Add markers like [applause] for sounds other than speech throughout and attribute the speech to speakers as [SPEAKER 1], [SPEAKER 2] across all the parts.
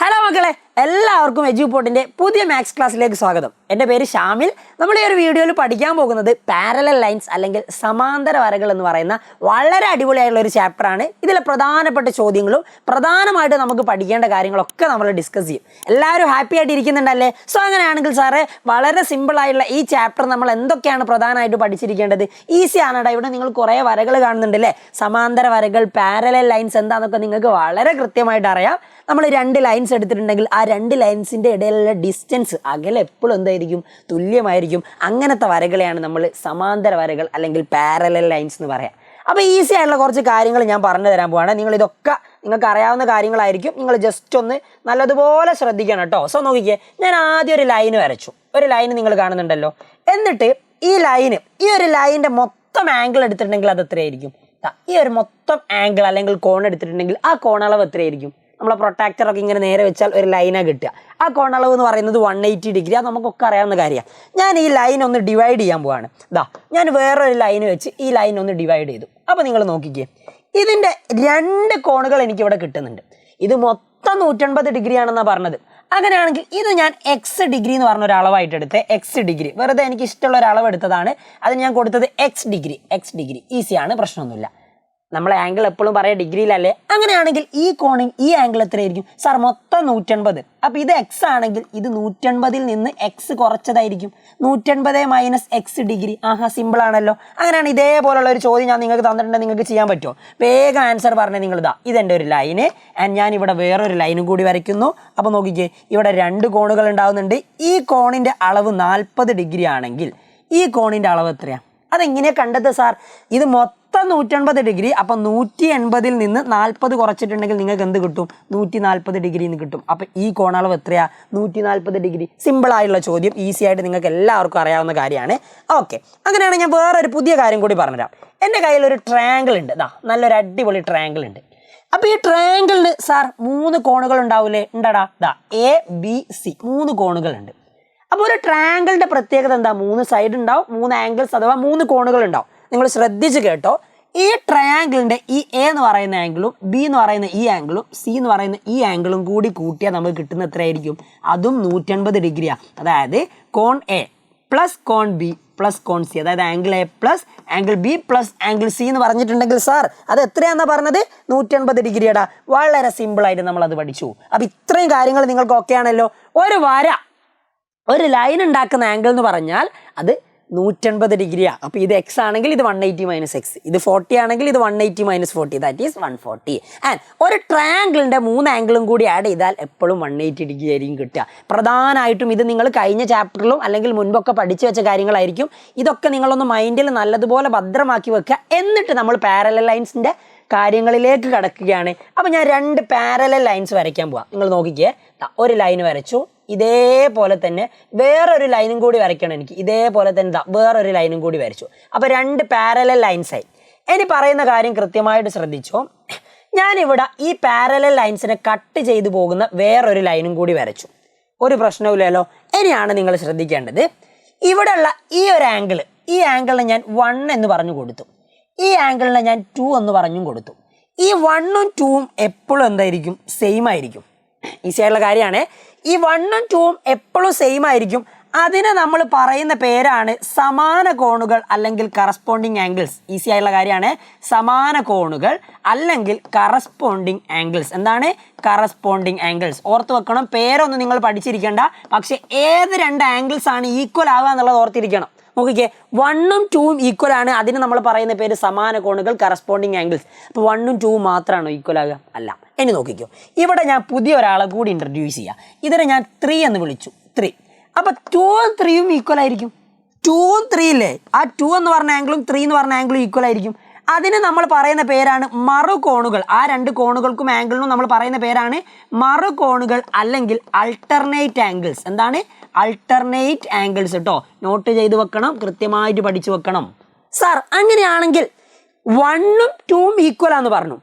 [SPEAKER 1] Hello മക്കളെ എല്ലാവർക്കും എജ്യൂപോർട്ടിന്റെ പുതിയ മാത്സ് ക്ലാസ്സിലേക്ക് സ്വാഗതം. എന്റെ പേര് ഷാമിൽ. നമ്മൾ ഈ ഒരു വീഡിയോയിൽ പഠിക്കാൻ പോകുന്നത് പാരലൽ ലൈൻസ് അല്ലെങ്കിൽ സമാന്തര വരകൾ എന്ന് പറയുന്ന വളരെ അടിപൊളിയായിട്ടുള്ള ഒരു ചാപ്റ്ററാണ് ഇതിലെ പ്രധാനപ്പെട്ട ചോദ്യങ്ങളും പ്രധാനമായിട്ട് നമുക്ക് പഠിക്കേണ്ട കാര്യങ്ങളൊക്കെ നമ്മൾ ഡിസ്കസ് ചെയ്യും. എല്ലാവരും ഹാപ്പി ആയിട്ട് ഇരിക്കുന്നുണ്ടല്ലേ? സോ അങ്ങനെയാണെങ്കിൽ സാറേ വളരെ സിമ്പിൾ ആയിട്ടുള്ള ഈ ചാപ്റ്റർ നമ്മൾ എന്തൊക്കെയാണ് പ്രധാനമായിട്ട് പഠിച്ചിരിക്കേണ്ടത്? ഈസി ആണടാ ഇവിടെ നിങ്ങൾ കുറേ വരകൾ കാണുന്നുണ്ടല്ലേ? സമാന്തര വരകൾ പാരലൽ ലൈൻസ് എന്താണെന്നൊക്കെ നിങ്ങൾക്ക് വളരെ കൃത്യമായിട്ട് അറിയാം. നമ്മൾ രണ്ട് ലൈൻസ് എടുത്തിട്ടുണ്ടെങ്കിൽ ആ രണ്ട് ലൈൻസിന്റെ ഇടയിലുള്ള ഡിസ്റ്റൻസ് അകലെ എപ്പോഴും എന്തായിരിക്കും? തുല്യമായിരിക്കും. അങ്ങനത്തെ വരകളെയാണ് നമ്മൾ സമാന്തര വരകൾ അല്ലെങ്കിൽ പാരലൽ ലൈൻസ് എന്ന് പറയാം. അപ്പോൾ ഈസി ആയിട്ടുള്ള കുറച്ച് കാര്യങ്ങൾ ഞാൻ പറഞ്ഞു തരാൻ പോവാണ്. നിങ്ങൾ ഇതൊക്കെ നിങ്ങൾക്ക് അറിയാവുന്ന കാര്യങ്ങളായിരിക്കും. നിങ്ങൾ ജസ്റ്റ് ഒന്ന് നല്ലതുപോലെ ശ്രദ്ധിക്കണം കേട്ടോ. സോ നോക്കിക്കേ ഞാൻ ആദ്യം ഒരു ലൈൻ വരച്ചു. ഒരു ലൈൻ നിങ്ങൾ കാണുന്നുണ്ടല്ലോ. എന്നിട്ട് ഈ ലൈന് ഈ ഒരു ലൈനിന്റെ മൊത്തം ആംഗിൾ എടുത്തിട്ടുണ്ടെങ്കിൽ അത് എത്രയായിരിക്കും? ഈ ഒരു മൊത്തം ആംഗിൾ അല്ലെങ്കിൽ കോൺ എടുത്തിട്ടുണ്ടെങ്കിൽ ആ കോണളവ് എത്രയായിരിക്കും? നമ്മളെ പ്രൊട്ടാക്ടർ ഒക്കെ ഇങ്ങനെ നേരെ വെച്ചാൽ ഒരു ലൈനാണ് കിട്ടുക. ആ കോണളവ് എന്ന് പറയുന്നത് വൺ എയ്റ്റി ഡിഗ്രി അത് നമുക്കൊക്കെ അറിയാവുന്ന കാര്യമാണ്. ഞാൻ ഈ ലൈൻ ഒന്ന് ഡിവൈഡ് ചെയ്യാൻ പോവാണ്. ഇതാ ഞാൻ വേറൊരു ലൈൻ വെച്ച് ഈ ലൈൻ ഒന്ന് ഡിവൈഡ് ചെയ്തു. അപ്പോൾ നിങ്ങൾ നോക്കിക്കേ. ഇതിന്റെ രണ്ട് കോണുകൾ എനിക്കിവിടെ കിട്ടുന്നുണ്ട്. ഇത് മൊത്തം നൂറ്റൻപത് ഡിഗ്രി ആണെന്നാണ് പറഞ്ഞത്. അങ്ങനെയാണെങ്കിൽ ഇത് ഞാൻ എക്സ് ഡിഗ്രി എന്ന് പറഞ്ഞ ഒരു അളവായിട്ട് എടുത്ത്. എക്സ് ഡിഗ്രി വെറുതെ എനിക്ക് ഇഷ്ടമുള്ള ഒരു അളവ് എടുത്തതാണ്. അത് ഞാൻ കൊടുത്തത് എക്സ് ഡിഗ്രി എക്സ് ഡിഗ്രി ഈസിയാണ് പ്രശ്നമൊന്നുമില്ല. നമ്മളെ ആംഗിൾ എപ്പോഴും പറയാം ഡിഗ്രിയിലല്ലേ അങ്ങനെയാണെങ്കിൽ ഈ കോണിൽ ഈ ആംഗിൾ എത്രയായിരിക്കും? സാർ മൊത്തം നൂറ്റൻപത്. അപ്പോൾ ഇത് എക്സ് ആണെങ്കിൽ ഇത് നൂറ്റൻപതിൽ നിന്ന് എക്സ് കുറച്ചതായിരിക്കും. നൂറ്റൻപത് മൈനസ് എക്സ് ഡിഗ്രി ആഹാ സിമ്പിൾ ആണല്ലോ. അങ്ങനെയാണ് ഇതേപോലുള്ള ഒരു ചോദ്യം ഞാൻ നിങ്ങൾക്ക് തന്നിട്ടുണ്ടെങ്കിൽ നിങ്ങൾക്ക് ചെയ്യാൻ പറ്റുമോ? വേഗം ആൻസർ പറഞ്ഞാൽ നിങ്ങൾ ഇതാ. ഇതെന്റെ ഒരു ലൈന് ആൻഡ് ഞാൻ ഇവിടെ വേറൊരു ലൈനും കൂടി വരയ്ക്കുന്നു. അപ്പോൾ നോക്കിക്കേ ഇവിടെ രണ്ട് കോണുകൾ ഉണ്ടാവുന്നുണ്ട്. ഈ കോണിന്റെ അളവ് നാൽപ്പത് ഡിഗ്രി ആണെങ്കിൽ ഈ കോണിന്റെ അളവ് എത്രയാണ് അതെങ്ങനെയാണ് കണ്ടത് സാർ ഇത് മൊത്തം നൂറ്റൻപത് ഡിഗ്രി അപ്പം നൂറ്റി എൺപതിൽ നിന്ന് നാൽപ്പത് കുറച്ചിട്ടുണ്ടെങ്കിൽ നിങ്ങൾക്ക് എന്ത് കിട്ടും? നൂറ്റി നാൽപ്പത് ഡിഗ്രി എന്ന് കിട്ടും. അപ്പം ഈ കോണളവ് എത്രയാ? നൂറ്റി നാൽപ്പത് ഡിഗ്രി സിമ്പിളായുള്ള ചോദ്യം ഈസി ആയിട്ട് നിങ്ങൾക്ക് എല്ലാവർക്കും അറിയാവുന്ന കാര്യമാണ്. ഓക്കെ അങ്ങനെയാണെങ്കിൽ ഞാൻ വേറൊരു പുതിയ കാര്യം കൂടി പറഞ്ഞുതരാം. എന്റെ കയ്യിൽ ഒരു ട്രയാങ്കിൾ ഉണ്ട്. ഇതാ നല്ലൊരു അടിപൊളി ട്രയാങ്കിൾ ഉണ്ട്. അപ്പോൾ ഈ ട്രയാങ്കിളിന് സാർ മൂന്ന് കോണുകൾ ഉണ്ടാവില്ലേ ഉണ്ടടാ. ഇതാ എ ബി സി മൂന്ന് കോണുകളുണ്ട് അപ്പോൾ ഒരു ട്രയാങ്കിളിന്റെ പ്രത്യേകത എന്താ? മൂന്ന് സൈഡ് ഉണ്ടാവും മൂന്ന് ആംഗിൾസ് അഥവാ മൂന്ന് കോണുകൾ ഉണ്ടാവും. നിങ്ങൾ ശ്രദ്ധിച്ച് കേട്ടോ. ഈ ട്രയാങ്കിളിന്റെ ഈ എ എന്ന് പറയുന്ന ആംഗിളും ബി എന്ന് പറയുന്ന ഈ ആംഗിളും സി എന്ന് പറയുന്ന ഈ ആംഗിളും കൂടി കൂട്ടിയാൽ നമുക്ക് കിട്ടുന്ന എത്രയായിരിക്കും? അതും നൂറ്റൻപത് ഡിഗ്രിയാണ് അതായത് കോൺ എ പ്ലസ് കോൺ ബി പ്ലസ് കോൺ സി അതായത് angle A plus angle B plus angle C എന്ന് പറഞ്ഞിട്ടുണ്ടെങ്കിൽ സാർ അത് എത്രയാണെന്ന് പറഞ്ഞത്? നൂറ്റൻപത് ഡിഗ്രിയടാ. വളരെ സിമ്പിളായിട്ട് നമ്മൾ അത് പഠിച്ചു. അപ്പം ഇത്രയും കാര്യങ്ങൾ നിങ്ങൾക്ക് ഓക്കെ ആണല്ലോ. ഒരു വര ഒരു ലൈൻ ഉണ്ടാക്കുന്ന ആംഗിൾ എന്ന് പറഞ്ഞാൽ അത് നൂറ്റൻപത് ഡിഗ്രിയാണ് അപ്പോൾ ഇത് എക്സ് ആണെങ്കിൽ ഇത് വൺ എയ്റ്റി മൈനസ് എക്സ് ഇത് ഫോർട്ടി ആണെങ്കിൽ ഇത് one eighty minus forty that is one forty and ഒരു ട്രയാങ്കിളിന്റെ മൂന്ന് ആംഗിളും കൂടി ആഡ് ചെയ്താൽ എപ്പോഴും വൺ എയ്റ്റി ഡിഗ്രി ആയിരിക്കും കിട്ടുക. പ്രധാനമായിട്ടും ഇത് നിങ്ങൾ കഴിഞ്ഞ ചാപ്റ്ററിലും അല്ലെങ്കിൽ മുൻപൊക്കെ പഠിച്ചു വെച്ച കാര്യങ്ങളായിരിക്കും. ഇതൊക്കെ നിങ്ങളൊന്ന് മൈൻഡിൽ നല്ലതുപോലെ ഭദ്രമാക്കി വെക്കുക. എന്നിട്ട് നമ്മൾ പാരലൽ ലൈൻസിന്റെ കാര്യങ്ങളിലേക്ക് കടക്കുകയാണ്. അപ്പോൾ ഞാൻ രണ്ട് പാരലൽ ലൈൻസ് വരയ്ക്കാൻ പോവാം. നിങ്ങൾ നോക്കിക്കേ. ഒരു ലൈൻ വരച്ചു. ഇതേപോലെ തന്നെ വേറൊരു ലൈനും കൂടി വരയ്ക്കണം എനിക്ക്. ഇതേപോലെ തന്നെ ദാ വേറൊരു ലൈനും കൂടി വരച്ചു. അപ്പോൾ രണ്ട് പാരലൽ ലൈൻസായി ഇനി പറയുന്ന കാര്യം കൃത്യമായിട്ട് ശ്രദ്ധിച്ചോ? ഞാനിവിടെ ഈ പാരലൽ ലൈൻസിനെ കട്ട് ചെയ്തു പോകുന്ന വേറൊരു ലൈനും കൂടി വരച്ചു. ഒരു പ്രശ്നവുമില്ലല്ലോ. ഇനിയാണ് നിങ്ങൾ ശ്രദ്ധിക്കേണ്ടത്. ഇവിടെയുള്ള ഈ ഒരു ആംഗിൾ ഈ ആംഗിളിനെ ഞാൻ വൺ എന്ന് പറഞ്ഞു കൊടുത്തു. ഈ ആംഗിളിനെ ഞാൻ ടു എന്ന് പറഞ്ഞും കൊടുത്തു. ഈ വണ്ണും ടൂവും എപ്പോഴും എന്തായിരിക്കും? സെയിം ആയിരിക്കും. ഈസിയായിട്ടുള്ള കാര്യമാണ്. ഈ വണ്ണും ടൂവും എപ്പോഴും സെയിം ആയിരിക്കും. അതിനെ നമ്മൾ പറയുന്ന പേരാണ് സമാന കോണുകൾ അല്ലെങ്കിൽ കറസ്പോണ്ടിങ് ആംഗിൾസ് ഈസി ആയിട്ടുള്ള കാര്യമാണ്. സമാന കോണുകൾ അല്ലെങ്കിൽ കറസ്പോണ്ടിങ് ആംഗിൾസ് എന്താണ്? കറസ്പോണ്ടിങ് ആംഗിൾസ് ഓർത്ത് വെക്കണം. പേരൊന്നും നിങ്ങൾ പഠിച്ചിരിക്കേണ്ട. പക്ഷേ ഏത് രണ്ട് ആംഗിൾസ് ആണ് ഈക്വൽ ആവുക എന്നുള്ളത് ഓർത്തിരിക്കണം. നോക്കിക്കേ. വണ്ണും ടൂവും ഈക്വൽ ആണ്. അതിന് നമ്മൾ പറയുന്ന പേര് സമാന കോണുകൾ കറസ്പോണ്ടിങ് ആംഗിൾസ് അപ്പോൾ വണ്ണും ടൂവും മാത്രമാണോ ഈക്വൽ ആകുക അല്ല. ഇനി നോക്കിക്കോ. ഇവിടെ ഞാൻ പുതിയ ഒരാളെ കൂടി ഇൻട്രൊഡ്യൂസ് ചെയ്യാം. ഇതിനെ ഞാൻ ത്രീ എന്ന് വിളിച്ചു. ത്രീ അപ്പോൾ ടൂവും ത്രീയും ഈക്വൽ ആയിരിക്കും. ടൂവും ത്രീ ഇല്ലേ? ആ ടു എന്ന് പറഞ്ഞ ആംഗിളും ത്രീ എന്ന് പറഞ്ഞ ആംഗിളും ഈക്വൽ ആയിരിക്കും. അതിന് നമ്മൾ പറയുന്ന പേരാണ് മറു കോണുകൾ ആ രണ്ട് കോണുകൾക്കും ആംഗിളിനും നമ്മൾ പറയുന്ന പേരാണ് മറു കോണുകൾ അല്ലെങ്കിൽ അൾട്ടർനേറ്റ് ആംഗിൾസ് എന്താണ്? അൾട്ടർനേറ്റ് ആംഗിൾസ് കേട്ടോ നോട്ട് ചെയ്ത് വെക്കണം. കൃത്യമായിട്ട് പഠിച്ചു വെക്കണം. സാർ അങ്ങനെയാണെങ്കിൽ വണ്ണും ടൂവും ഈക്വൽ ആണെന്ന് പറഞ്ഞു.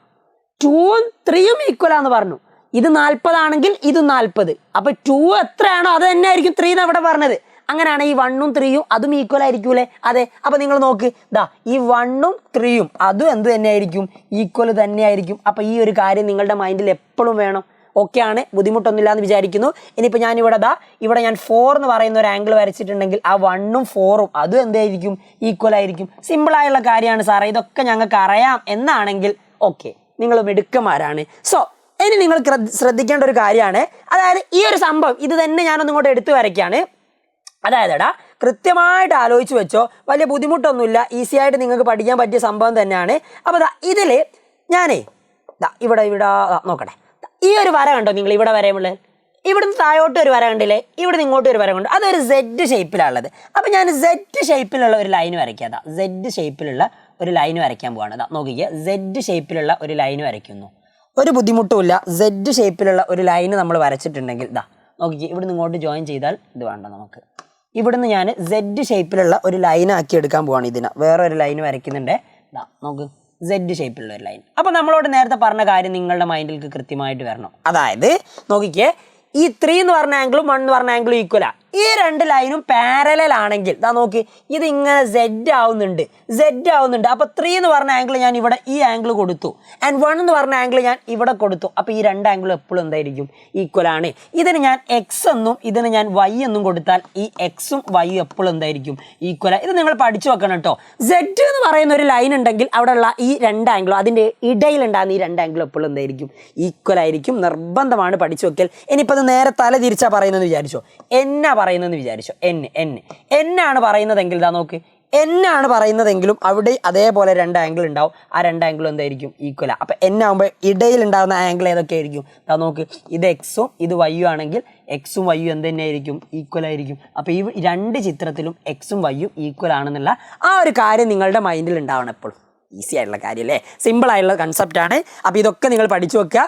[SPEAKER 1] ടൂവും ത്രീയും ഈക്വൽ ആന്ന് പറഞ്ഞു. ഇത് നാൽപ്പതാണെങ്കിൽ ഇത് നാൽപ്പത് അപ്പൊ ടു എത്രയാണോ അത് തന്നെ ആയിരിക്കും ത്രീ എന്ന് അവിടെ പറഞ്ഞത്. അങ്ങനെയാണ് ഈ വണ്ണും ത്രീയും അതും ഈക്വൽ ആയിരിക്കൂലേ? അതെ. അപ്പൊ നിങ്ങൾ നോക്ക്. ദാ ഈ വണ്ണും ത്രീയും അതും എന്ത് തന്നെയായിരിക്കും? ഈക്വൽ തന്നെയായിരിക്കും. അപ്പൊ ഈ ഒരു കാര്യം നിങ്ങളുടെ മൈൻഡിൽ എപ്പോഴും വേണം. ഓക്കെയാണ് ബുദ്ധിമുട്ടൊന്നുമില്ല എന്ന് വിചാരിക്കുന്നു. ഇനിയിപ്പോൾ ഞാൻ ഇവിടെ ദാ ഇവിടെ ഞാൻ ഫോർ എന്ന് പറയുന്ന ഒരു ആംഗിൾ വരച്ചിട്ടുണ്ടെങ്കിൽ ആ വണ്ണും ഫോറും അതും എന്തായിരിക്കും? ഈക്വൽ ആയിരിക്കും. സിമ്പിളായുള്ള കാര്യമാണ് സാറേ. ഇതൊക്കെ ഞങ്ങൾക്ക് അറിയാം എന്നാണെങ്കിൽ ഓക്കെ നിങ്ങൾ മിടുക്കന്മാരാണ്. സോ ഇനി നിങ്ങൾ ശ്രദ്ധിക്കേണ്ട ഒരു കാര്യമാണ്. അതായത് ഈ ഒരു സംഭവം ഇത് തന്നെ ഞാനൊന്നും ഇങ്ങോട്ട് എടുത്തു വരയ്ക്കാണ്. അതായത് എടാ കൃത്യമായിട്ട് ആലോചിച്ച് വെച്ചോ വലിയ ബുദ്ധിമുട്ടൊന്നുമില്ല ഈസി ആയിട്ട് നിങ്ങൾക്ക് പഠിക്കാൻ പറ്റിയ സംഭവം തന്നെയാണ്. അപ്പോൾ ദാ ഇതിൽ ഞാനേ ദാ ഇവിടെ ഇവിടെ നോക്കട്ടെ. ഈ ഒരു വര കണ്ടോ നിങ്ങൾ ഇവിടെ വരയുമ്പോൾ ഇവിടുന്ന് താഴോട്ട് ഒരു വര കണ്ടില്ലേ? ഇവിടുന്ന് ഇങ്ങോട്ട് ഒരു വര കണ്ടു. അതൊരു സെഡ് ഷേപ്പിലാണുള്ളത് അപ്പോൾ ഞാൻ സെഡ് ഷേപ്പിലുള്ള ഒരു ലൈൻ വരയ്ക്കാം സെഡ് ഷേപ്പിലുള്ള ഒരു ലൈൻ വരയ്ക്കാൻ പോവാണ്. അതാ നോക്കിക്കുക സെഡ് ഷേപ്പിലുള്ള ഒരു ലൈൻ വരയ്ക്കുന്നു. ഒരു ബുദ്ധിമുട്ടുമില്ല സെഡ് ഷേപ്പിലുള്ള ഒരു ലൈൻ നമ്മൾ വരച്ചിട്ടുണ്ടെങ്കിൽ ഇതാ നോക്കിക്കേ ഇവിടുന്ന് ഇങ്ങോട്ട് ജോയിൻ ചെയ്താൽ ഇത് വേണ്ട നമുക്ക്. ഇവിടുന്ന് ഞാൻ സെഡ് ഷേപ്പിലുള്ള ഒരു ലൈൻ ആക്കി എടുക്കാൻ പോവാണ് ഇതിന്. വേറെ ഒരു ലൈൻ വരയ്ക്കുന്നുണ്ട്. ഇതാ നോക്ക് സെഡ് ഷേപ്പിലുള്ള ഒരു ലൈൻ അപ്പോൾ നമ്മളോട് നേരത്തെ പറഞ്ഞ കാര്യം നിങ്ങളുടെ മൈൻഡിലേക്ക് കൃത്യമായിട്ട് വരണം. അതായത് നോക്കിക്കേ ഈ ത്രീ എന്ന് പറഞ്ഞ ആംഗിളും വൺ എന്ന് പറഞ്ഞ ആംഗിളും ഈക്വലാ ഈ രണ്ട് ലൈനും പാരലൽ ആണെങ്കിൽ ഇതാ നോക്കി ഇത് ഇങ്ങനെ സെഡ് ആവുന്നുണ്ട് സെഡ് ആവുന്നുണ്ട്. അപ്പോൾ ത്രീ എന്ന് പറഞ്ഞ ആംഗിൾ ഞാൻ ഇവിടെ ഈ ആംഗിൾ കൊടുത്തു. ആൻഡ് വൺ എന്ന് പറഞ്ഞ ആംഗിൾ ഞാൻ ഇവിടെ കൊടുത്തു. അപ്പോൾ ഈ രണ്ട് ആംഗിൾ എപ്പോഴും എന്തായിരിക്കും? ഈക്വൽ ആണ്. ഇതിന് ഞാൻ എക്സ് എന്നും ഇതിന് ഞാൻ വൈ എന്നും കൊടുത്താൽ ഈ എക്സും വൈയും എപ്പോഴും എന്തായിരിക്കും? ഈക്വൽ ഇത് നിങ്ങൾ പഠിച്ചു വെക്കണം കേട്ടോ സെഡ് എന്ന് പറയുന്ന ഒരു ലൈൻ ഉണ്ടെങ്കിൽ അവിടെയുള്ള ഈ രണ്ട് ആംഗിളും അതിന്റെ ഇടയിലുണ്ടാകുന്ന ഈ രണ്ട് ആംഗിളും എപ്പോഴും എന്തായിരിക്കും? ഈക്വൽ ആയിരിക്കും. നിർബന്ധമാണ് പഠിച്ചു വെക്കൽ ഇനിയിപ്പോൾ അത് നേരെ തല തിരിച്ചാ പറയുന്നതെന്ന് വിചാരിച്ചോ? എന്നാ പറയുന്നതെന്ന് വിചാരിച്ചോ? എന്നെ എന്നെ എന്നാണ് പറയുന്നതെങ്കിൽ ഇതാ നോക്ക്. എന്നാണ് പറയുന്നതെങ്കിലും അവിടെ അതേപോലെ രണ്ട് ആംഗിൾ ഉണ്ടാവും. ആ രണ്ട് ആംഗിൾ എന്തായിരിക്കും? ഈക്വലാണ് അപ്പം എന്നാകുമ്പോൾ ഇടയിൽ ഉണ്ടാകുന്ന ആംഗിൾ ഏതൊക്കെ ആയിരിക്കും? ഇതാ നോക്ക്. ഇത് എക്സും ഇത് വൈയും ആണെങ്കിൽ എക്സും വൈയും എന്ത് തന്നെയായിരിക്കും ഈക്വൽ ആയിരിക്കും. അപ്പോൾ ഈ രണ്ട് ചിത്രത്തിലും എക്സും വൈയും ഈക്വൽ ആണെന്നുള്ള ആ ഒരു കാര്യം നിങ്ങളുടെ മൈൻഡിൽ ഉണ്ടാവണം എപ്പോഴും. ഈസി ആയിട്ടുള്ള കാര്യം അല്ലേ? സിമ്പിൾ ആയിട്ടുള്ള കൺസെപ്റ്റാണ് അപ്പോൾ ഇതൊക്കെ നിങ്ങൾ പഠിച്ചു വെക്കുക.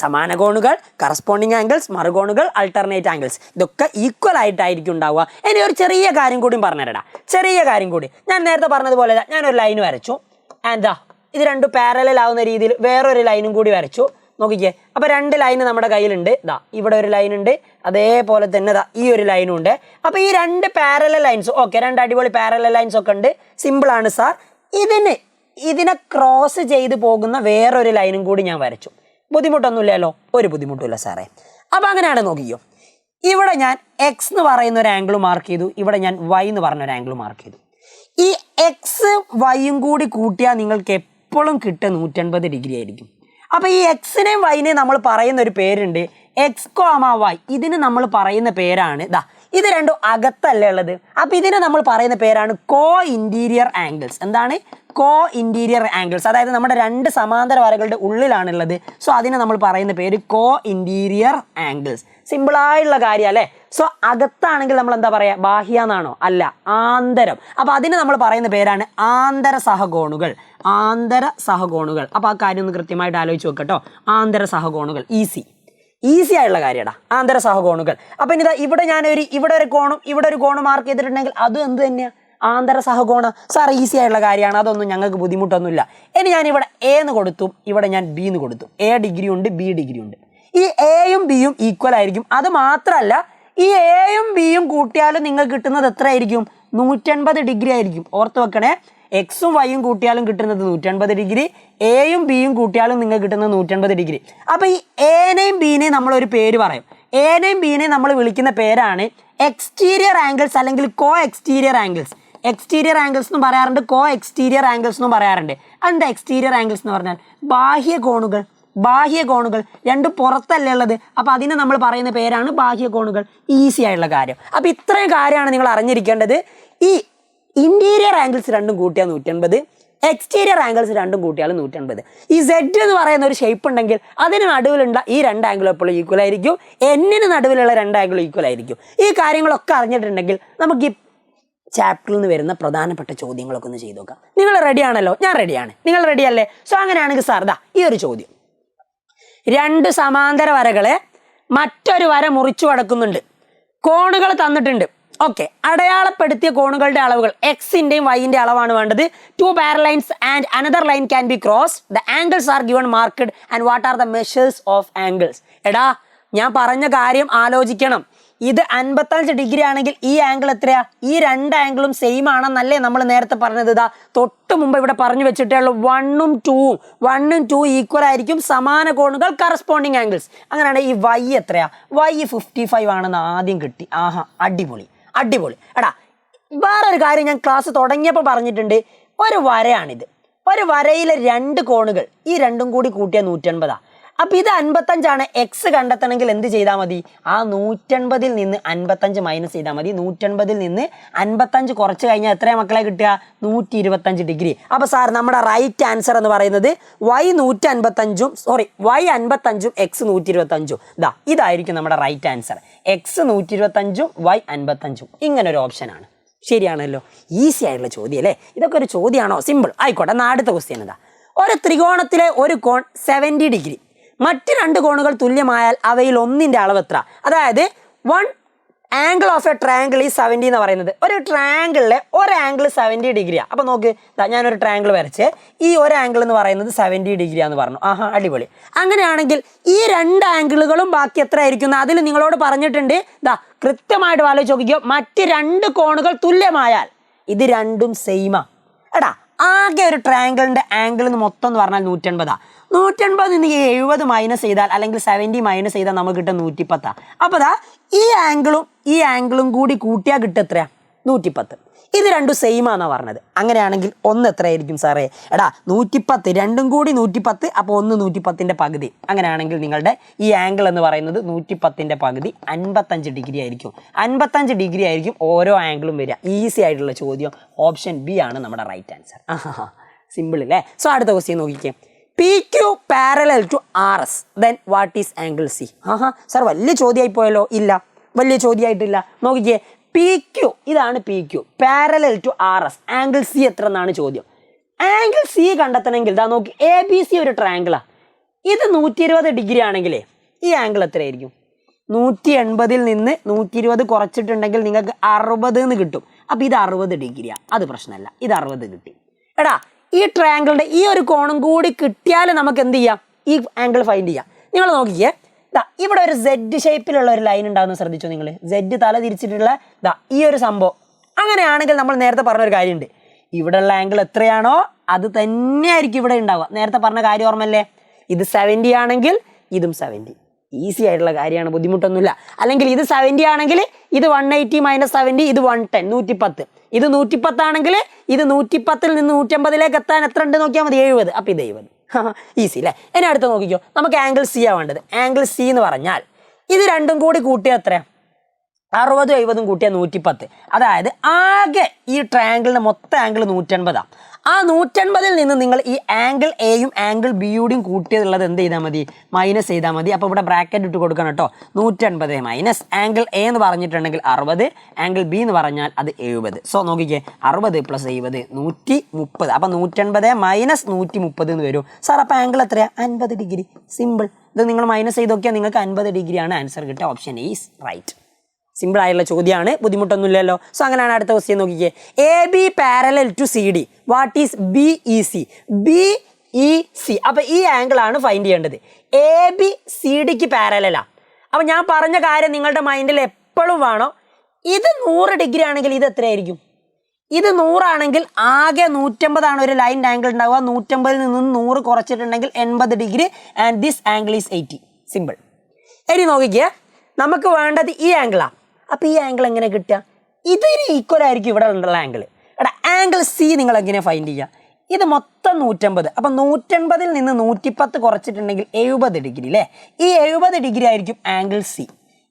[SPEAKER 1] സമാന കോണുകൾ കറസ്പോണ്ടിങ് ആംഗിൾസ് മറുകോണുകൾ അൾട്ടർനേറ്റ് ആംഗിൾസ് ഇതൊക്കെ ഈക്വൽ ആയിട്ടായിരിക്കും ഉണ്ടാവുക. ഇനി ഒരു ചെറിയ കാര്യം കൂടിയും പറഞ്ഞുതരടാ ചെറിയ കാര്യം കൂടി. ഞാൻ നേരത്തെ പറഞ്ഞതുപോലെ ഞാൻ ഒരു ലൈൻ വരച്ചു. എന്താ ഇത് രണ്ടും പാരലൽ ആവുന്ന രീതിയിൽ വേറൊരു ലൈനും കൂടി വരച്ചു. നോക്കിക്കേ. അപ്പോൾ രണ്ട് ലൈൻ നമ്മുടെ കയ്യിലുണ്ട്. ഇതാ ഇവിടെ ഒരു ലൈൻ ഉണ്ട്. അതേപോലെ തന്നെ ഇതാ ഈ ഒരു ലൈനും ഉണ്ട്. അപ്പോൾ ഈ രണ്ട് പാരലൽ ലൈൻസ് ഓക്കെ രണ്ട് അടിപൊളി പാരലൽ ലൈൻസ് ഒക്കെ ഉണ്ട്. സിമ്പിൾ ആണ് സാർ ഇതിന് ഇതിനെ ക്രോസ് ചെയ്ത് പോകുന്ന വേറൊരു ലൈനും കൂടി ഞാൻ വരച്ചു. ബുദ്ധിമുട്ടൊന്നുമില്ലല്ലോ. ഒരു ബുദ്ധിമുട്ടുമില്ല സാറേ. അപ്പോൾ അങ്ങനെയാണ് നോക്കിയോ ഇവിടെ ഞാൻ എക്സ് എന്ന് പറയുന്ന ഒരു ആംഗിൾ മാർക്ക് ചെയ്തു. ഇവിടെ ഞാൻ വൈ എന്ന് പറഞ്ഞ ഒരു ആംഗിൾ മാർക്ക് ചെയ്തു. ഈ എക്സ് വൈയും കൂടി കൂട്ടിയാൽ നിങ്ങൾക്ക് എപ്പോഴും കിട്ടുക നൂറ്റൻപത് ഡിഗ്രി ആയിരിക്കും. അപ്പോൾ ഈ എക്സിനെയും വൈനെയും നമ്മൾ പറയുന്ന ഒരു പേരുണ്ട്. എക്സ് കോമ വൈ ഇതിന് നമ്മൾ പറയുന്ന പേരാണ് ദാ ഇത് രണ്ടും അകത്തല്ലേ ഉള്ളത്? അപ്പോൾ ഇതിനെ നമ്മൾ പറയുന്ന പേരാണ് കോ ഇന്റീരിയർ ആംഗിൾസ് എന്താണ്? കോ ഇന്റീരിയർ ആംഗിൾസ് അതായത് നമ്മുടെ രണ്ട് സമാന്തര വരകളുടെ ഉള്ളിലാണുള്ളത് സോ അതിനെ നമ്മൾ പറയുന്ന പേര് കോ ഇന്റീരിയർ ആംഗിൾസ് സിമ്പിൾ സിമ്പിളായുള്ള കാര്യം അല്ലേ? സോ അകത്താണെങ്കിൽ നമ്മൾ എന്താ പറയുക ബാഹ്യ എന്നാണോ? അല്ല ആന്തരം. അപ്പോൾ അതിന് നമ്മൾ പറയുന്ന പേരാണ് ആന്തര സഹകോണുകൾ. ആന്തര സഹകോണുകൾ. അപ്പോൾ ആ കാര്യം ഒന്ന് കൃത്യമായിട്ട് ആലോചിച്ച് നോക്കട്ടോ ആന്തര സഹകോണുകൾ. ഈസി ഈസി ആയുള്ള കാര്യടാ. ആന്തര സഹകോണുകൾ. അപ്പം ഇനി ഇവിടെ ഒരു ഇവിടെ ഒരു കോണും ഇവിടെ ഒരു കോണും മാർക്ക് ചെയ്തിട്ടുണ്ടെങ്കിൽ അതും എന്ത് തന്നെയാണ് ആന്തര സഹകോണ. സാർ ഈസി ആയിട്ടുള്ള കാര്യമാണ് അതൊന്നും ഞങ്ങൾക്ക് ബുദ്ധിമുട്ടൊന്നുമില്ല. ഇനി ഞാൻ ഇവിടെ എ എന്ന് കൊടുത്തു ഇവിടെ ഞാൻ ബി എന്ന് കൊടുത്തു. എ ഡിഗ്രി ഉണ്ട് ബി ഡിഗ്രി ഉണ്ട്. ഈ എയും ബിയും ഈക്വൽ ആയിരിക്കും. അത് മാത്രമല്ല ഈ എയും ബിയും കൂട്ടിയാലും നിങ്ങൾക്ക് കിട്ടുന്നത് എത്രയായിരിക്കും? നൂറ്റൻപത് ഡിഗ്രി ആയിരിക്കും. ഓർത്ത് വെക്കണേ. എക്സും വൈയും കൂട്ടിയാലും കിട്ടുന്നത് നൂറ്റൻപത് ഡിഗ്രി എയും ബിയും കൂട്ടിയാലും നിങ്ങൾക്ക് കിട്ടുന്നത് നൂറ്റൻപത് ഡിഗ്രി. അപ്പോൾ ഈ എനെയും ബീനെയും നമ്മളൊരു പേര് പറയും. എനെയും ബീനെയും നമ്മൾ വിളിക്കുന്ന പേരാണ് എക്സ്റ്റീരിയർ ആംഗിൾസ് അല്ലെങ്കിൽ co exterior angles exterior angles എന്നും പറയാറുണ്ട് കോ എക്സ്റ്റീരിയർ ആംഗിൾസ് എന്നും പറയാറുണ്ട്. എന്താ എക്സ്റ്റീരിയർ ആംഗിൾസ് എന്ന് പറഞ്ഞാൽ? ബാഹ്യ കോണുകൾ ബാഹ്യ കോണുകൾ രണ്ടും പുറത്തല്ലേ ഉള്ളത്? അപ്പോൾ അതിനെ നമ്മൾ പറയുന്ന പേരാണ് ബാഹ്യ കോണുകൾ. ഈസി ആയിട്ടുള്ള കാര്യം. അപ്പോൾ ഇത്രയും കാര്യമാണ് നിങ്ങൾ അറിഞ്ഞിരിക്കേണ്ടത്. ഈ ഇന്റീരിയർ ആംഗിൾസ് രണ്ടും കൂട്ടിയാൽ നൂറ്റൻപത്. എക്സ്റ്റീരിയർ ആംഗിൾസ് രണ്ടും കൂട്ടിയാൽ നൂറ്റൻപത്. ഈ സെഡ് എന്ന് പറയുന്ന ഒരു ഷേപ്പ് ഉണ്ടെങ്കിൽ അതിന് നടുവിലുണ്ട ഈ രണ്ട് ആംഗിൾ എപ്പോഴും ഈക്വൽ ആയിരിക്കും. എന്നിന് നടുവിലുള്ള രണ്ട് ആംഗിൾ ഈക്വൽ ആയിരിക്കും. ഈ കാര്യങ്ങളൊക്കെ അറിഞ്ഞിട്ടുണ്ടെങ്കിൽ നമുക്ക് ഈ ചാപ്റ്ററിൽ നിന്ന് വരുന്ന പ്രധാനപ്പെട്ട ചോദ്യങ്ങളൊക്കെ ഒന്ന് ചെയ്തു നോക്കാം. നിങ്ങൾ റെഡിയാണല്ലോ ഞാൻ റെഡിയാണ് നിങ്ങൾ റെഡിയല്ലേ സോ അങ്ങനെയാണെങ്കിൽ സാർദാ ഈ ഒരു ചോദ്യം. രണ്ട് സമാന്തര വരകളെ മറ്റൊരു വര മുറിച്ചു കടക്കുന്നുണ്ട്. കോണുകൾ തന്നിട്ടുണ്ട്. ഓക്കെ അടയാളപ്പെടുത്തിയ കോണുകളുടെ അളവുകൾ എക്സിന്റെയും വൈന്റെ അളവാണ് വേണ്ടത്. Two parallel lines and another line can be cross the angles are given marked and what are the measures of angles എടാ ഞാൻ പറഞ്ഞ കാര്യം ആലോചിക്കണം. ഇത് അൻപത്തഞ്ച് ഡിഗ്രി ആണെങ്കിൽ ഈ ആംഗിൾ എത്രയാ? ഈ രണ്ട് ആംഗിളും സെയിം ആണെന്നല്ലേ നമ്മൾ നേരത്തെ പറഞ്ഞത്. ഇതാ തൊട്ട് മുമ്പ് ഇവിടെ പറഞ്ഞു വെച്ചിട്ടേ ഉള്ളൂ. വണ്ണും ടൂവും വണ്ണും ടൂ ഈക്വൽ ആയിരിക്കും സമാന കോണുകൾ കറസ്പോണ്ടിങ് ആംഗിൾസ് അങ്ങനെയാണെങ്കിൽ ഈ വൈ എത്രയാ? വൈ ഫിഫ്റ്റി ഫൈവ് ആണെന്ന് ആദ്യം കിട്ടി. ആഹാ അടിപൊളി. അടിപൊളി. എടാ വേറൊരു കാര്യം ഞാൻ ക്ലാസ് തുടങ്ങിയപ്പോൾ പറഞ്ഞിട്ടുണ്ട്. ഒരു വരയാണിത്. ഒരു വരയിലെ രണ്ട് കോണുകൾ ഈ രണ്ടും കൂടി കൂട്ടിയ നൂറ്റൻപതാ. അപ്പൊ ഇത് അൻപത്തഞ്ചാണ്. എക്സ് കണ്ടെത്തണമെങ്കിൽ എന്ത് ചെയ്താൽ മതി? ആ നൂറ്റൻപതിൽ നിന്ന് അൻപത്തഞ്ച് മൈനസ് ചെയ്താൽ മതി. നൂറ്റൻപതിൽ നിന്ന് അൻപത്തഞ്ച് കുറച്ച് കഴിഞ്ഞാൽ എത്രയാ മക്കളെ കിട്ടുക? നൂറ്റി ഇരുപത്തഞ്ച് ഡിഗ്രി അപ്പൊ സാർ നമ്മുടെ റൈറ്റ് ആൻസർ എന്ന് പറയുന്നത് വൈ നൂറ്റി അൻപത്തഞ്ചും സോറി വൈ അൻപത്തഞ്ചും എക്സ് നൂറ്റി ഇരുപത്തഞ്ചും ഇതാ ഇതായിരിക്കും നമ്മുടെ റൈറ്റ് ആൻസർ എക്സ് നൂറ്റി ഇരുപത്തഞ്ചും വൈ അൻപത്തഞ്ചും. ഇങ്ങനെ ഒരു ഓപ്ഷനാണ് ശരിയാണല്ലോ? ഈസി ആയിട്ടുള്ള ചോദ്യം അല്ലേ? ഇതൊക്കെ ഒരു ചോദ്യമാണോ? സിമ്പിൾ ആയിക്കോട്ടെ എന്നാൽ അടുത്ത ക്വസ്റ്റ്യൻ ഇതാ. ഒരു ത്രികോണത്തിലെ ഒരു കോൺ സെവന്റി ഡിഗ്രി മറ്റ് രണ്ട് കോണുകൾ തുല്യമായാൽ അവയിൽ ഒന്നിന്റെ അളവ് എത്ര അതായത് one angle of a triangle ഈ സെവന്റി എന്ന് പറയുന്നത്. ഒരു ട്രയാങ്കിളിലെ ഒരു ആംഗിൾ സെവന്റി ഡിഗ്രിയാണ് അപ്പോൾ നോക്ക് ഞാനൊരു ട്രയാങ്കിൾ വരച്ച് ഈ ഒരു ആംഗിൾ എന്ന് പറയുന്നത് സെവന്റി ഡിഗ്രിയാന്ന് പറഞ്ഞു. ആഹാ അടിപൊളി. അങ്ങനെയാണെങ്കിൽ ഈ രണ്ട് ആംഗിളുകളും ബാക്കി എത്ര ആയിരിക്കുന്നു? അതിൽ നിങ്ങളോട് പറഞ്ഞിട്ടുണ്ട് ദാ കൃത്യമായിട്ട് ആലോചിച്ച് നോക്കിക്കോ മറ്റ് രണ്ട് കോണുകൾ തുല്യമായാൽ ഇത് രണ്ടും സെയിമാണ് എടാ ആകെ ഒരു ട്രാങ്കിളിന്റെ ആംഗിൾ എന്ന് മൊത്തം എന്ന് പറഞ്ഞാൽ നൂറ്റൻപതാ. നൂറ്റൻപത് നിന്ന് എഴുപത് മൈനസ് ചെയ്താൽ അല്ലെങ്കിൽ സെവന്റി മൈനസ് ചെയ്താൽ നമുക്ക് കിട്ടും നൂറ്റിപ്പത്താണ് അപ്പോൾ ദാ ഈ ആംഗിളും ഈ ആംഗിളും കൂടി കൂട്ടിയാൽ കിട്ടും എത്രയാ? നൂറ്റിപ്പത്ത്. ഇത് രണ്ടും സെയിമാണെന്നാണ് പറഞ്ഞത്. അങ്ങനെയാണെങ്കിൽ ഒന്ന് എത്രയായിരിക്കും സാറേ? എടാ നൂറ്റിപ്പത്ത് രണ്ടും കൂടി നൂറ്റിപ്പത്ത് അപ്പോൾ ഒന്ന് നൂറ്റിപ്പത്തിന്റെ പകുതി. അങ്ങനെയാണെങ്കിൽ നിങ്ങളുടെ ഈ ആംഗിൾ എന്ന് പറയുന്നത് നൂറ്റിപ്പത്തിന്റെ പകുതി അൻപത്തഞ്ച് ഡിഗ്രി ആയിരിക്കും. അൻപത്തഞ്ച് ഡിഗ്രി ആയിരിക്കും ഓരോ ആംഗിളും വരിക. ഈസി ആയിട്ടുള്ള ചോദ്യം. ഓപ്ഷൻ ബി ആണ് നമ്മുടെ റൈറ്റ് ആൻസർ സിമ്പിൾ അല്ലേ സോ അടുത്ത ക്വസ്റ്റ്യൻ നോക്കിക്കേ. P Q parallel to R S then what is angle C Aaha sir വലിയ ചോദ്യമായി പോയല്ലോ. ഇല്ല. വലിയ ചോദ്യമായിട്ടില്ല. നോക്കിക്കേ. പി ക്യു ഇതാണ് P Q parallel to R S angle C എത്ര എന്നാണ് ചോദ്യം. ആംഗിൾ സി കണ്ടെത്തണമെങ്കിൽ ഇതാ നോക്കി എ ബി സി ഒരു ട്രയാങ്കിളാണ് ഇത് നൂറ്റി ഇരുപത് ഡിഗ്രി ആണെങ്കിലേ ഈ ആംഗിൾ എത്രയായിരിക്കും? നൂറ്റി എൺപതിൽ നിന്ന് നൂറ്റി ഇരുപത് കുറച്ചിട്ടുണ്ടെങ്കിൽ നിങ്ങൾക്ക് അറുപത് എന്ന് കിട്ടും. അപ്പം ഇത് അറുപത് ഡിഗ്രിയാണ് അത് പ്രശ്നമല്ല. ഇത് അറുപത് കിട്ടി. എടാ ഈ ട്രയാങ്കിളിന്റെ ഈ ഒരു കോണും കൂടി കിട്ടിയാൽ നമുക്ക് എന്ത് ചെയ്യാം? ഈ ആംഗിൾ ഫൈൻഡ് ചെയ്യാം. നിങ്ങൾ നോക്കിയേ ദാ ഇവിടെ ഒരു സെഡ് ഷേപ്പിലുള്ള ഒരു ലൈൻ ഉണ്ടാകുന്ന ശ്രദ്ധിച്ചോ നിങ്ങൾ സെഡ് തല തിരിച്ചിട്ടുള്ള ദാ ഈ ഒരു സംഭവം. അങ്ങനെയാണെങ്കിൽ നമ്മൾ നേരത്തെ പറഞ്ഞൊരു കാര്യമുണ്ട്. ഇവിടെയുള്ള ആംഗിൾ എത്രയാണോ അത് തന്നെയായിരിക്കും ഇവിടെ ഉണ്ടാവുക. നേരത്തെ പറഞ്ഞ കാര്യം ഓർമ്മല്ലേ ഇത് സെവന്റി ആണെങ്കിൽ ഇതും സെവന്റി ഈസി ആയിട്ടുള്ള കാര്യമാണ്. ബുദ്ധിമുട്ടൊന്നുമില്ല. അല്ലെങ്കിൽ ഇത് സെവന്റി ആണെങ്കിൽ ഇത് വൺ എയ്റ്റി മൈനസ് സെവന്റി ഇത് വൺ ടെൻ നൂറ്റിപ്പത്ത്. ഇത് നൂറ്റിപ്പത്താണെങ്കിൽ ഇത് നൂറ്റിപ്പത്തിൽ നിന്ന് നൂറ്റമ്പതിലേക്ക് എത്താൻ എത്ര ഉണ്ട് നോക്കിയാൽ മതി? എഴുപത്. അപ്പം ഇത് എഴുപത്. [laughs] ഈസി അല്ലേ? എന്നെ അടുത്ത് നോക്കിക്കോ. നമുക്ക് ആംഗിൾ സി ആ വേണ്ടത്. ആംഗിൾ സി എന്ന് പറഞ്ഞാൽ ഇത് രണ്ടും കൂടി കൂട്ടിയാൽ എത്രയാണ് അറുപതും എഴുപതും കൂട്ടിയാൽ നൂറ്റിപ്പത്ത്. അതായത് ആകെ ഈ ട്രയാങ്കിളിന്റെ മൊത്തം ആംഗിൾ നൂറ്റൻപതാണ് ആ നൂറ്റൻപതിൽ നിന്ന് നിങ്ങൾ ഈ ആംഗിൾ എയും ആംഗിൾ ബിയുടെയും കൂട്ടിയതുള്ളത് എന്ത് ചെയ്താൽ മതി? മൈനസ് ചെയ്താൽ മതി. അപ്പോൾ ഇവിടെ ബ്രാക്കറ്റ് ഇട്ട് കൊടുക്കണം കേട്ടോ നൂറ്റൻപത് മൈനസ് ആംഗിൾ എ എന്ന് പറഞ്ഞിട്ടുണ്ടെങ്കിൽ അറുപത് ആംഗിൾ ബി എന്ന് പറഞ്ഞാൽ അത് എഴുപത്. സോ നോക്കിക്കേ അറുപത് പ്ലസ് എഴുപത് നൂറ്റി മുപ്പത് അപ്പോൾ നൂറ്റൻപത് മൈനസ് നൂറ്റി മുപ്പത് എന്ന് വരും. സാർ അപ്പോൾ ആംഗിൾ എത്രയാണ് അൻപത് ഡിഗ്രി സിമ്പിൾ ഇത് നിങ്ങൾ മൈനസ് ചെയ്ത് നോക്കിയാൽ നിങ്ങൾക്ക് അൻപത് ഡിഗ്രിയാണ് ആൻസർ കിട്ടുക. ഓപ്ഷൻ ഈസ് റൈറ്റ് സിമ്പിൾ ആയിട്ടുള്ള ചോദ്യമാണ്. ബുദ്ധിമുട്ടൊന്നുമില്ലല്ലോ. സോ അങ്ങനെയാണ് അടുത്ത ക്വസ്റ്റ്യൻ നോക്കിക്കേ. A B parallel to C D what is B E C B E C അപ്പോൾ ഈ ആംഗിൾ ആണ് ഫൈൻഡ് ചെയ്യേണ്ടത്. എ ബി സി ഡിക്ക് പാരലലാ അപ്പോൾ ഞാൻ പറഞ്ഞ കാര്യം നിങ്ങളുടെ മൈൻഡിൽ എപ്പോഴും വേണം. ഇത് നൂറ് ഡിഗ്രി ആണെങ്കിൽ ഇത് എത്രയായിരിക്കും? ഇത് നൂറാണെങ്കിൽ ആകെ നൂറ്റമ്പതാണ് ഒരു ലൈൻ ആംഗിൾ ഉണ്ടാവുക. നൂറ്റമ്പതിൽ നിന്ന് നൂറ് കുറച്ചിട്ടുണ്ടെങ്കിൽ എൺപത് degree and this angle is eighty simple ഇനി നോക്കിക്കേ. നമുക്ക് വേണ്ടത് ഈ ആംഗിളാണ് അപ്പോൾ ഈ ആംഗിൾ എങ്ങനെ കിട്ടുക? ഇതിന് ഈക്വൽ ആയിരിക്കും ഇവിടെ ഉള്ള ആംഗിൾ എടാ ആംഗിൾ സി നിങ്ങൾ എങ്ങനെ ഫൈൻഡ് ചെയ്യുക? ഇത് മൊത്തം നൂറ്റമ്പത്. അപ്പം നൂറ്റമ്പതിൽ നിന്ന് നൂറ്റിപ്പത്ത് കുറച്ചിട്ടുണ്ടെങ്കിൽ എഴുപത് ഡിഗ്രി അല്ലേ ഈ എഴുപത് ഡിഗ്രി ആയിരിക്കും ആംഗിൾ സി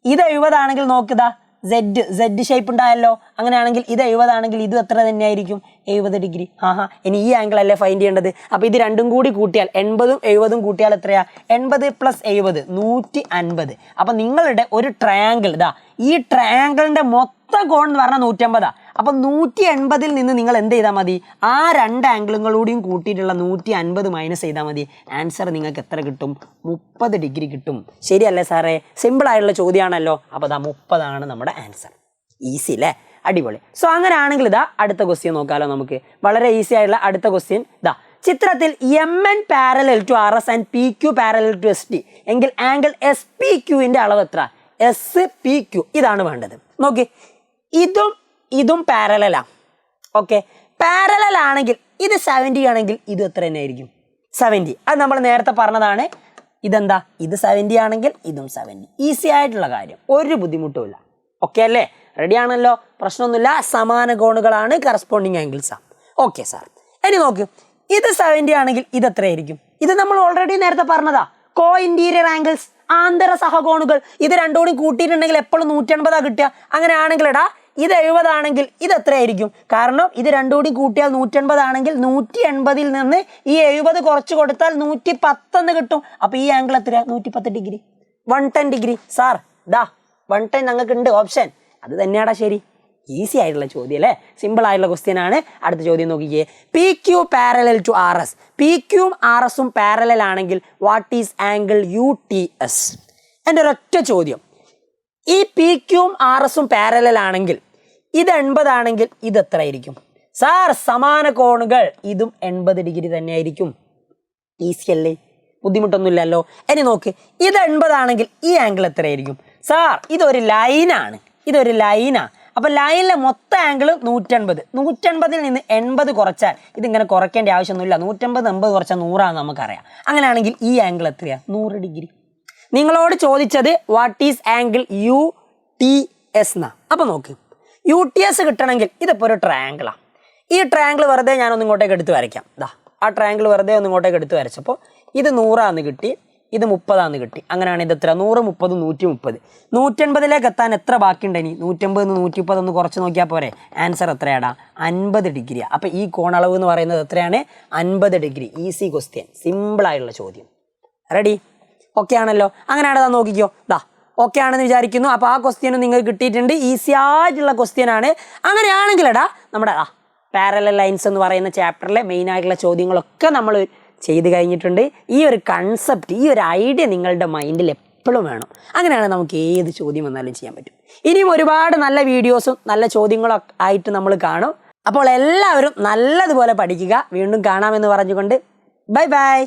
[SPEAKER 1] ഇത് എഴുപതാണെങ്കിൽ നോക്കുതാ സെഡ് സെഡ് ഷേപ്പ് ഉണ്ടായല്ലോ. അങ്ങനെയാണെങ്കിൽ ഇത് എഴുപതാണെങ്കിൽ ഇത് എത്ര തന്നെയായിരിക്കും? എഴുപത് ഡിഗ്രി ആഹാ ഇനി ഈ ആംഗിൾ അല്ലേ ഫൈൻഡ് ചെയ്യേണ്ടത്? അപ്പോൾ ഇത് രണ്ടും കൂടി കൂട്ടിയാൽ എൺപതും എഴുപതും കൂട്ടിയാൽ എത്രയാ? എൺപത് പ്ലസ് എഴുപത് നൂറ്റി അൻപത് അപ്പം നിങ്ങളുടെ ഒരു ട്രയാങ്കിൾ ഇതാ ഈ ട്രയാങ്കിളിന്റെ മൊത്തം കോൺ എന്ന് പറഞ്ഞാൽ നൂറ്റമ്പതാ അപ്പം നൂറ്റി എൺപതിൽ നിന്ന് നിങ്ങൾ എന്ത് ചെയ്താൽ മതി? ആ രണ്ട് ആംഗിളുകളൂടെയും കൂട്ടിയിട്ടുള്ള നൂറ്റി അൻപത് മൈനസ് ചെയ്താൽ മതി. ആൻസർ നിങ്ങൾക്ക് എത്ര കിട്ടും? മുപ്പത് ഡിഗ്രി കിട്ടും. ശരിയല്ലേ സാറേ? സിമ്പിൾ ആയിട്ടുള്ള ചോദ്യമാണല്ലോ. അപ്പോൾ അതാ മുപ്പതാണ് നമ്മുടെ ആൻസർ ഈസി അല്ലേ അടിപൊളി. സോ അങ്ങനെയാണെങ്കിൽ ഇതാ അടുത്ത ക്വസ്റ്റ്യൻ നോക്കാലോ നമുക്ക്. വളരെ ഈസി ആയിട്ടുള്ള അടുത്ത ക്വസ്റ്റ്യൻ ഇതാ ചിത്രത്തിൽ M N parallel to R S and P Q parallel to S T എങ്കിൽ ആംഗിൾ എസ് പി ക്യുവിന്റെ അളവ് എത്ര? എസ് പി ക്യു ഇതാണ് വേണ്ടത്. നോക്കി. ഇതും ഇതും പാരലലാ ഓക്കെ പാരലൽ ആണെങ്കിൽ ഇത് സെവന്റി ആണെങ്കിൽ ഇത് എത്ര തന്നെ ആയിരിക്കും? സെവന്റി അത് നമ്മൾ നേരത്തെ പറഞ്ഞതാണ്. ഇതെന്താ? ഇത് സെവന്റി ആണെങ്കിൽ ഇതും സെവന്റി ഈസി ആയിട്ടുള്ള കാര്യം. ഒരു ബുദ്ധിമുട്ടുമില്ല ഓക്കെ അല്ലേ? റെഡി ആണല്ലോ? പ്രശ്നമൊന്നുമില്ല. സമാന കോണുകളാണ് കറസ്പോണ്ടിങ് ആംഗിൾസാണ് ഓക്കെ സാർ ഇനി നോക്ക്. ഇത് സെവന്റി ആണെങ്കിൽ ഇത് എത്രയായിരിക്കും ഇത് നമ്മൾ ഓൾറെഡി നേരത്തെ പറഞ്ഞതാ. കോ ഇന്റീരിയർ ആംഗിൾസ് ആന്തര സഹകോണുകൾ. ഇത് രണ്ടുകൂടി കൂട്ടിയിട്ടുണ്ടെങ്കിൽ എപ്പോഴും നൂറ്റൻപതാ കിട്ടുക. അങ്ങനെ ആണെങ്കിൽ എടാ ഇത് എഴുപതാണെങ്കിൽ ഇത് എത്രയായിരിക്കും? കാരണം ഇത് രണ്ടും കൂടി കൂട്ടിയാൽ നൂറ്റൻപതാണെങ്കിൽ നൂറ്റി എൺപതിൽ നിന്ന് ഈ എഴുപത് കുറച്ച് കൊടുത്താൽ നൂറ്റി പത്തെന്ന് കിട്ടും. അപ്പോൾ ഈ ആംഗിൾ എത്ര നൂറ്റി പത്ത് degree. One ten degree. Sir ദാ വൺ ടെൻ ഞങ്ങൾക്ക് ഉണ്ട് ഓപ്ഷൻ. അത് തന്നെയാടാ ശരി. ഈസി ആയിട്ടുള്ള ചോദ്യം അല്ലേ? സിമ്പിൾ ആയിട്ടുള്ള ക്വസ്റ്റ്യൻ ആണ്. അടുത്ത ചോദ്യം നോക്കിക്കേ. P Q parallel to R S P ക്യൂം R എസും പാരലൽ ആണെങ്കിൽ what is angle U T S എന്റെ ഒരൊറ്റ ചോദ്യം. ഈ പി ക്യൂം ആർ എസും പാരലൽ ആണെങ്കിൽ ഇത് എൺപതാണെങ്കിൽ ഇത് എത്ര ആയിരിക്കും സാർ സമാന കോണുകൾ ഇതും എൺപത് ഡിഗ്രി തന്നെ ആയിരിക്കും ഈസി അല്ലേ? ബുദ്ധിമുട്ടൊന്നുമില്ലല്ലോ. ഇനി നോക്ക് ഇത് എൺപതാണെങ്കിൽ ഈ ആംഗിൾ എത്രയായിരിക്കും? സാർ ഇതൊരു ലൈനാണ്. ഇതൊരു ലൈനാണ് അപ്പോൾ ലൈനിലെ മൊത്തം ആംഗിൾ നൂറ്റൻപത്. നൂറ്റൻപതിൽ നിന്ന് എൺപത് കുറച്ചാൽ ഇതിങ്ങനെ കുറയ്ക്കേണ്ട ആവശ്യമൊന്നുമില്ല. നൂറ്റൻപത് എൺപത് കുറച്ചാൽ നൂറാണെന്ന് നമുക്കറിയാം. അങ്ങനെയാണെങ്കിൽ ഈ ആംഗിൾ എത്രയാണ് നൂറ് ഡിഗ്രി. നിങ്ങളോട് ചോദിച്ചത് what is angle U T S എന്നാ അപ്പോൾ നോക്ക്. യു ടി എസ് കിട്ടണമെങ്കിൽ ഇതിപ്പോൾ ഒരു ട്രയാങ്കിളാണ് ഈ ട്രയാങ്കിൾ വെറുതെ ഞാനൊന്ന് ഇങ്ങോട്ടേക്ക് എടുത്ത് വരയ്ക്കാം. ദാ ആ ട്രയാങ്കിൾ വെറുതെ ഒന്ന് ഇങ്ങോട്ടേക്ക് എടുത്ത് വരച്ചപ്പോൾ ഇത് നൂറാന്ന് കിട്ടി ഇത് മുപ്പതാന്ന് കിട്ടി. അങ്ങനെയാണ് ഇത് എത്ര? നൂറ് മുപ്പത് നൂറ്റി മുപ്പത്. നൂറ്റൻപതിലേക്ക് എത്താൻ എത്ര ബാക്കിയുണ്ട് ഇനി? നൂറ്റമ്പത് നൂറ്റി മുപ്പത് ഒന്ന് കുറച്ച് നോക്കിയാൽ പോരെ. ആൻസർ എത്രയാടാ? അൻപത് ഡിഗ്രിയാണ് അപ്പോൾ ഈ കോണളവ് എന്ന് പറയുന്നത് എത്രയാണ്? അൻപത് ഡിഗ്രി. ഈസി ക്വസ്റ്റ്യൻ സിമ്പിളായിട്ടുള്ള ചോദ്യം. റെഡി ഓക്കെ ആണല്ലോ. അങ്ങനെയാണ് നോക്കിക്കോ. ദാ ഓക്കെ ആണെന്ന് വിചാരിക്കുന്നു. അപ്പോൾ ആ ക്വസ്റ്റ്യനും നിങ്ങൾക്ക് കിട്ടിയിട്ടുണ്ട്. ഈസി ആയിട്ടുള്ള ക്വസ്റ്റ്യനാണ് അങ്ങനെയാണെങ്കിലടാ നമ്മുടെ ആ പാരലൽ ലൈൻസ് എന്ന് പറയുന്ന ചാപ്റ്ററിലെ മെയിൻ ആയിട്ടുള്ള ചോദ്യങ്ങളൊക്കെ നമ്മൾ ചെയ്ത് കഴിഞ്ഞിട്ടുണ്ട്. ഈ ഒരു കൺസെപ്റ്റ് ഈ ഒരു ഐഡിയ നിങ്ങളുടെ മൈൻഡിൽ എപ്പോഴും വേണം. അങ്ങനെയാണ് നമുക്ക് ഏത് ചോദ്യം വന്നാലും ചെയ്യാൻ പറ്റും. ഇനിയും ഒരുപാട് നല്ല വീഡിയോസും നല്ല ചോദ്യങ്ങളും ആയിട്ട് നമ്മൾ കാണും. അപ്പോൾ എല്ലാവരും നല്ലതുപോലെ പഠിക്കുക. വീണ്ടും കാണാമെന്ന് പറഞ്ഞുകൊണ്ട് ബൈ ബൈ